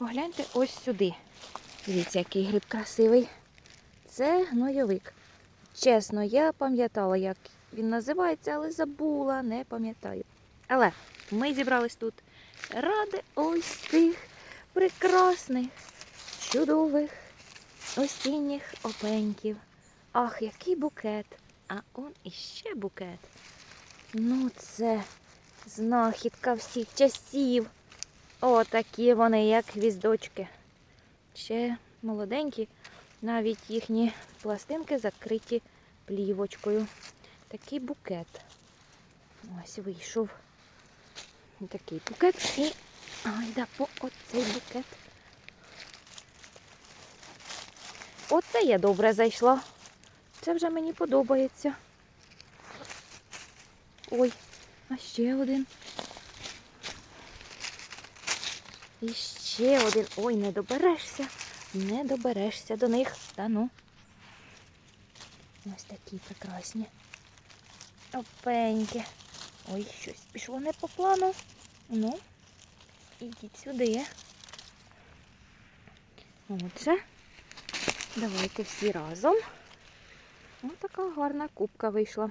погляньте ось сюди. Дивіться, який гриб красивий. Це гнойовик. Чесно, я пам'ятала, як він називається, але забула, не пам'ятаю. Але ми зібрались тут ради ось цих прекрасних, чудових осінніх опеньків. Ах, який букет! А он іще букет. Ну, це знахідка всіх часів. О, такі вони, як гвіздочки. Ще молоденькі, навіть їхні пластинки закриті плівочкою. Такий букет. Ось вийшов. Такий букет і айда по оцей букет. Оце я добре зайшла. Це вже мені подобається. Ой, а ще один. І ще один. Ой, не доберешся. Не доберешся до них. Та ну. Ось такі прекрасні. Опеньки. Ой, щось пішло не по плану. Ну, ідіть сюди. Отже, давайте всі разом. Ось така гарна кубка вийшла.